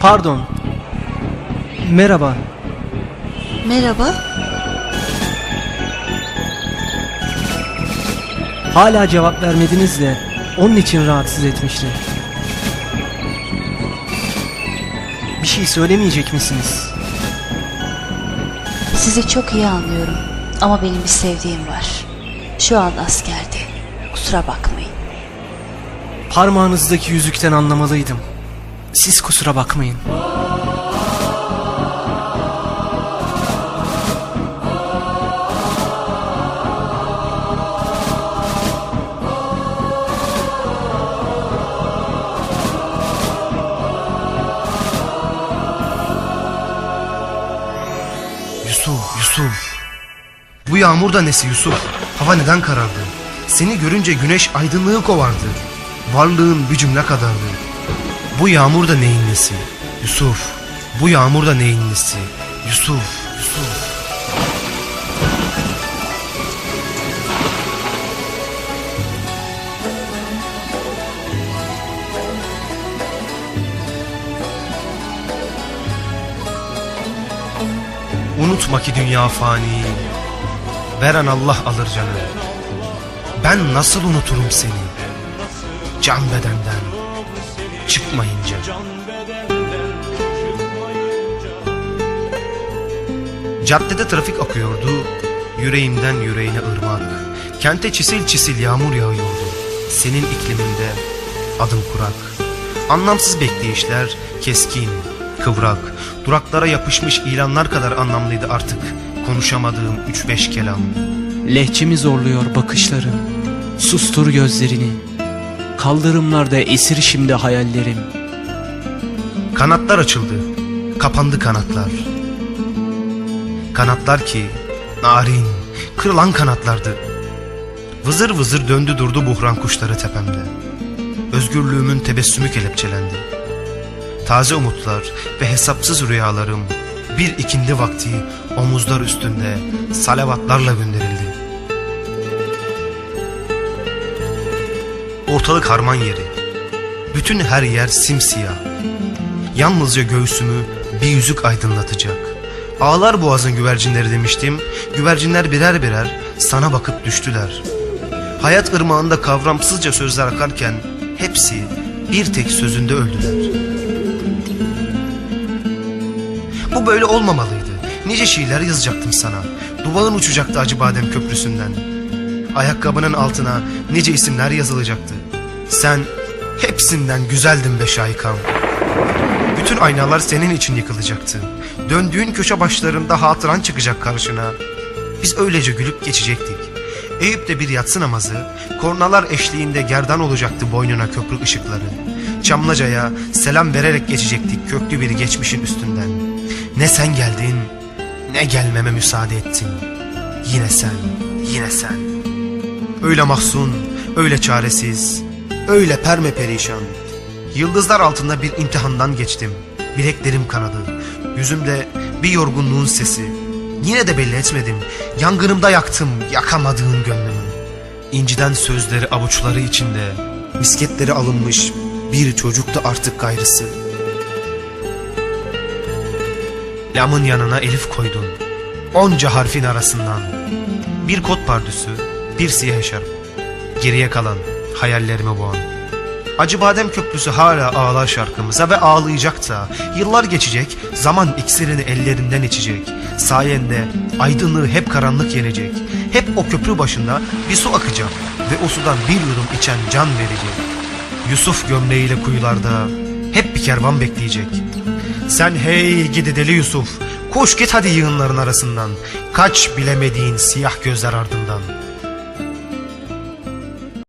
Pardon. Merhaba. Merhaba. Hala cevap vermediniz de onun için rahatsız etmişti. Bir şey söylemeyecek misiniz? Sizi çok iyi anlıyorum. Ama benim bir sevdiğim var. Şu an askerde. Kusura bakmayın. Parmağınızdaki yüzükten anlamalıydım. Siz kusura bakmayın. Yusuf, Yusuf. Bu yağmur da nesi Yusuf? Hava neden karardı? Seni görünce güneş aydınlığı kovardı. Varlığın bir cümle kadardı. Bu yağmur da neyin nesi? Yusuf. Bu yağmur da neyin nesi? Yusuf, Yusuf. Unutma ki dünya fani. Veren Allah alır canı. Ben nasıl unuturum seni? Can bedenden çıkmayınca. Caddede trafik akıyordu. Yüreğimden yüreğine ırmak. Kente çisil çisil yağmur yağıyordu. Senin ikliminde adım kurak. Anlamsız bekleyişler keskin, kıvrak. Duraklara yapışmış ilanlar kadar anlamlıydı artık. Konuşamadığım üç beş kelam. Lehçemi zorluyor bakışların. Sustur gözlerini. Kaldırımlarda esir şimdi hayallerim. Kanatlar açıldı. Kapandı kanatlar. Kanatlar ki narin, kırılan kanatlardı. Vızır vızır döndü durdu buhran kuşları tepemde. Özgürlüğümün tebessümü kelepçelendi. Taze umutlar ve hesapsız rüyalarım bir ikindi vakti omuzlar üstünde salavatlarla gönderildi. Ortalık harman yeri. Bütün her yer simsiyah. Yalnızca göğsümü bir yüzük aydınlatacak. Ağlar boğazın güvercinleri demiştim. Güvercinler birer birer sana bakıp düştüler. Hayat ırmağında kavramsızca sözler akarken hepsi bir tek sözünde öldüler. Bu böyle olmamalıydı. Nice şiirler yazacaktım sana. Duvağın uçacaktı Acıbadem Köprüsü'nden. Ayakkabının altına nice isimler yazılacaktı. Sen hepsinden güzeldin be şaykam. Bütün aynalar senin için yıkılacaktı. Döndüğün köşe başlarında hatıran çıkacak karşına. Biz öylece gülüp geçecektik. Eyüp'te bir yatsı namazı, kornalar eşliğinde gerdan olacaktı boynuna köprü ışıkları. Çamlaca'ya selam vererek geçecektik köklü bir geçmişin üstünden. Ne sen geldin, ne gelmeme müsaade ettin. Yine sen, yine sen. Öyle mahzun, öyle çaresiz, öyle perme perişan. Yıldızlar altında bir imtihandan geçtim. Bileklerim kanadı. Yüzümde bir yorgunluğun sesi. Yine de belli etmedim. Yangınımda yaktım yakamadığın gönlümü. İnciden sözleri avuçları içinde. Misketleri alınmış bir çocuktu artık gayrısı. Lamın yanına elif koydun. Onca harfin arasından. Bir kot pardüsü, bir siyah eşarp. Geriye kalan hayallerimi boğan. Acıbadem Köprüsü hala ağlar şarkımıza ve ağlayacak da. Yıllar geçecek, zaman iksirini ellerinden içecek. Sayende aydınlığı hep karanlık yenecek. Hep o köprü başında bir su akacak ve o sudan bir yudum içen can verecek. Yusuf gömleğiyle kuyularda hep bir kervan bekleyecek. Sen hey gidi deli Yusuf, koş git hadi yığınların arasından. Kaç bilemediğin siyah gözler ardından.